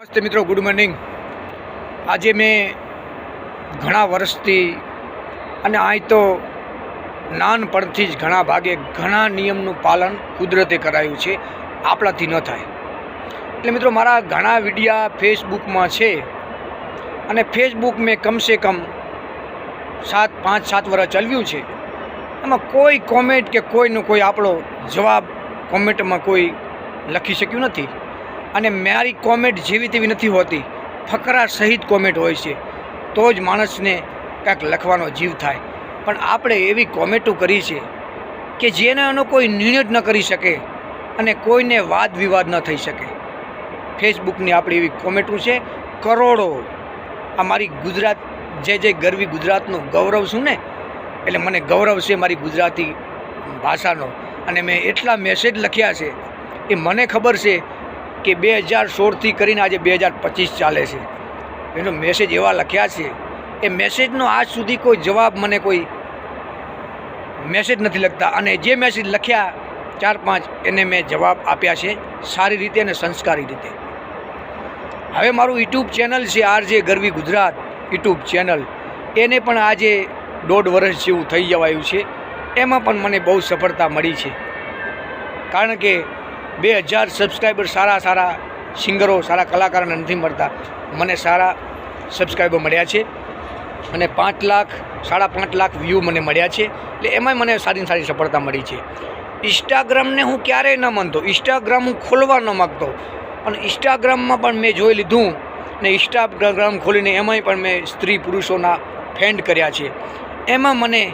નમસ્તે મિત્રો, good morning. આજે મેં ઘણા વર્ષથી અને અહીં તો નાનપણથી જ ઘણા ભાગે ઘણા નિયમનું પાલન કુદરતે કરાયું છે, આપણાથી ન થાય. એટલે મિત્રો, મારા ઘણા વિડીયા ફેસબુકમાં છે અને ફેસબુક મેં કમસે કમ સાત, પાંચ, સાત વર્ષ ચલવ્યું છે. એમાં કોઈ કોમેન્ટ કે કોઈનો કોઈ આપણો જવાબ કોમેન્ટમાં કોઈ લખી શક્યું નથી. અને મારી કોમેન્ટ જેવી તેવી નથી હોતી. ફકરા સહિત કોમેન્ટ હોય છે. તો જ માણસને કાંઈક લખવાનો જીવ થાય. પણ આપણે એવી કોમેન્ટો કરી છે કે જેને એનો કોઈ નિર્ણય જ ન કરી શકે અને કોઈને વાદ વિવાદ ન થઈ શકે. ફેસબુકની આપણી એવી કોમેન્ટો છે, કરોડો. આ મારી ગુજરાત જે જે ગરવી ગુજરાતનું ગૌરવ છું ને? એટલે મને ગૌરવ છે મારી ગુજરાતી ભાષાનો. અને મેં એટલા મેસેજ લખ્યા છે. એ મને ખબર છે કે બે હજાર સોળથી કરીને આજે બે હજાર પચીસ ચાલે છે. એનો મેસેજ એવા લખ્યા છે. એ મેસેજનો આજ સુધી કોઈ જવાબ મને કોઈ મેસેજ નથી લખતા. અને જે મેસેજ લખ્યા ચાર પાંચ એને મેં જવાબ આપ્યા છે સારી રીતે અને સંસ્કારી રીતે. હવે મારું યુટ્યુબ ચેનલ છે આર જે ગરવી ગુજરાત યુટ્યુબ ચેનલ. એને પણ આજે દોઢ વર્ષ જેવું થઈ જવાયું છે. એમાં પણ મને બહુ સફળતા મળી છે. કારણ કે બે હજાર સબસ્ક્રાઈબર સારા સારા સિંગરો, સારા કલાકારોને નથી મળતા. મને સારા સબસ્ક્રાઈબર મળ્યા છે અને પાંચ લાખ, સાડા પાંચ લાખ વ્યૂ મને મળ્યા છે. એટલે એમાંય મને સારી સારી સફળતા મળી છે. ઇન્સ્ટાગ્રામને હું ક્યારેય ન માનતો. ઇન્સ્ટાગ્રામ હું ખોલવા ન માગતો. પણ ઇન્સ્ટાગ્રામમાં પણ મેં જોઈ લીધું ને ઇન્સ્ટાગ્રામ ખોલીને એમાંય પણ મેં સ્ત્રી પુરુષોના ફેન્ડ કર્યા છે. એમાં મને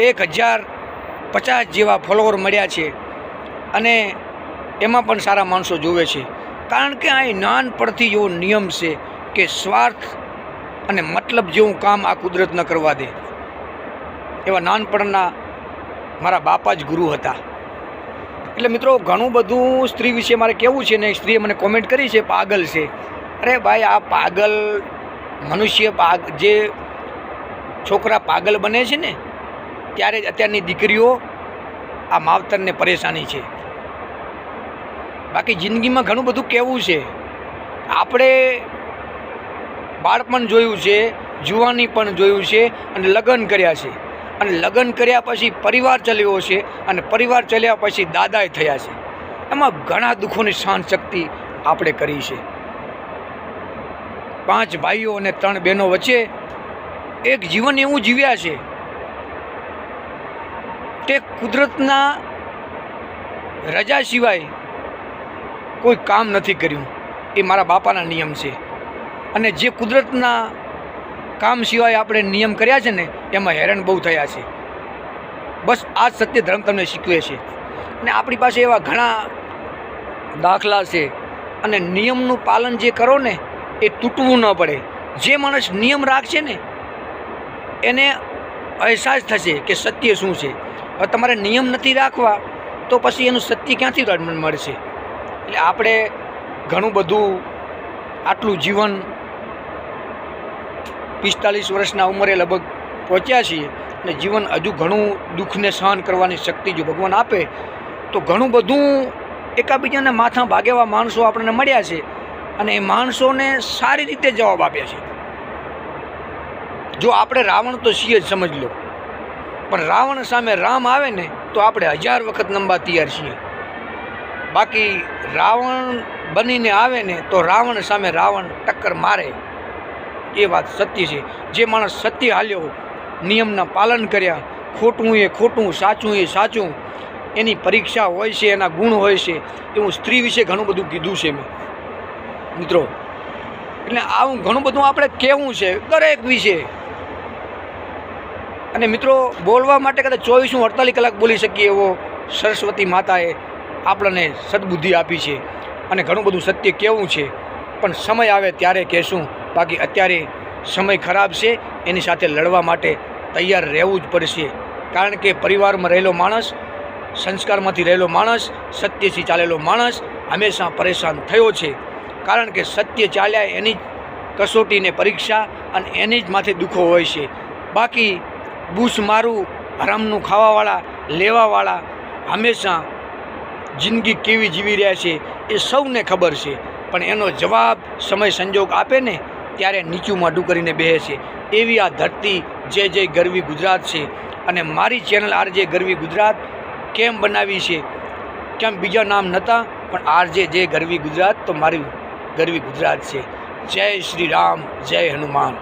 એક હજાર પચાસ જેવા ફોલોવર મળ્યા છે. અને એમાં પણ સારા માણસો જોવે છે. કારણ કે આ નાનપણથી એવો નિયમ છે કે સ્વાર્થ અને મતલબ જેવું કામ આ કુદરત ન કરવા દે. એવા નાનપણના મારા બાપા જ ગુરુ હતા. એટલે મિત્રો ઘણું બધું સ્ત્રી વિશે મારે કહેવું છે ને સ્ત્રીએ મને કોમેન્ટ કરી છે, પાગલ છે. અરે ભાઈ, આ પાગલ, મનુષ્ય પાગ, જે છોકરા પાગલ બને છે ને, ત્યારે જ અત્યારની દીકરીઓ આ માવતરને પરેશાની છે. બાકી જિંદગીમાં ઘણું બધું કહેવું છે? આપણે બાળપણ જોયું છે, જુવાની પણ જોયું છે અને લગ્ન કર્યા છે. અને લગ્ન કર્યા પછી પરિવાર ચલાવ્યો છે અને પરિવાર ચલાવ્યા પછી દાદાએ થયા છે. એમાં ઘણા દુઃખોની સહન શક્તિ આપણે કરી છે. પાંચ ભાઈઓ અને ત્રણ બહેનો વચ્ચે એક જીવન એવું જીવ્યા છે તે કુદરતના રજા સિવાય કોઈ કામ નથી કર્યું. એ મારા બાપાના નિયમ છે. અને જે કુદરતના કામ સિવાય આપણે નિયમ કર્યા છે ને, એમાં હેરાન બહુ થયા છે. બસ આ સત્ય ધર્મ તમને શીખવે છે. અને આપણી પાસે એવા ઘણા દાખલા છે. અને નિયમનું પાલન જે કરો ને, એ તૂટવું ન પડે. જે માણસ નિયમ રાખશે ને, એને અહેસાસ થશે કે સત્ય શું છે. હવે તમારે નિયમ નથી રાખવા, તો પછી એનું સત્ય ક્યાંથી મળશે? એટલે આપણે ઘણું બધું આટલું જીવન પિસ્તાલીસ વર્ષના ઉંમરે લગભગ પહોંચ્યા છીએ અને જીવન હજુ ઘણું દુઃખને સહન કરવાની શક્તિ જો ભગવાન આપે, તો ઘણું બધું એકાબીજાને માથા ભાગેવા માણસો આપણને મળ્યા છે અને એ માણસોને સારી રીતે જવાબ આપ્યા છે. જો આપણે રાવણ તો છીએ જ સમજ લો, પણ રાવણ સામે રામ આવે ને, તો આપણે હજાર વખત નંબા તૈયાર છીએ. બાકી રાવણ બનીને આવે ને તો રાવણ સામે રાવણ ટક્કર મારે. એ વાત સત્ય છે. જે માણસ સત્ય હાલ્યો નિયમના પાલન કર્યા, ખોટું એ ખોટું, સાચું એ સાચું, એની પરીક્ષા હોય છે, એના ગુણ હોય છે, એવું સ્ત્રી વિશે ઘણું બધું કીધું છે મેં. મિત્રો, એટલે આવું ઘણું બધું આપણે કહેવું છે, દરેક વિશે. અને મિત્રો, બોલવા માટે કદાચ ચોવીસું અડતાલીસ કલાક બોલી શકીએ એવો સરસ્વતી માતાએ આપણને સદબુદ્ધિ આપી છે અને ઘણું બધું સત્ય કહેવું છે. પણ સમય આવે ત્યારે કહેશું, બાકી અત્યારે સમય ખરાબ છે, એની સાથે લડવા માટે તૈયાર રહેવું જ પડશે. કારણ કે પરિવારમાં રહેલો માણસ, સંસ્કારમાંથી રહેલો માણસ, સત્યથી ચાલેલો માણસ હંમેશા પરેશાન થયો છે. કારણ કે સત્ય ચાલ્યા એની જ કસોટીને પરીક્ષા અને એની જ માથે દુઃખો હોય છે. બાકી બૂસ મારું, હરામનું ખાવાવાળા, લેવાવાળા હંમેશા જિંદગી કેવી જીવી રહ્યા છે એ સૌને ખબર છે. પણ એનો જવાબ સમય સંજોગ આપે ને ત્યારે નીચું માઢું કરીને બેસે છે. એવી આ ધરતી જે જે ગરવી ગુજરાત છે અને મારી ચેનલ આરજે ગરવી ગુજરાત કેમ બનાવી છે? કેમ બીજા નામ નહોતા? પણ આરજે જે ગરવી ગુજરાત તો મારી ગરવી ગુજરાત છે. જય શ્રી રામ, જય હનુમાન.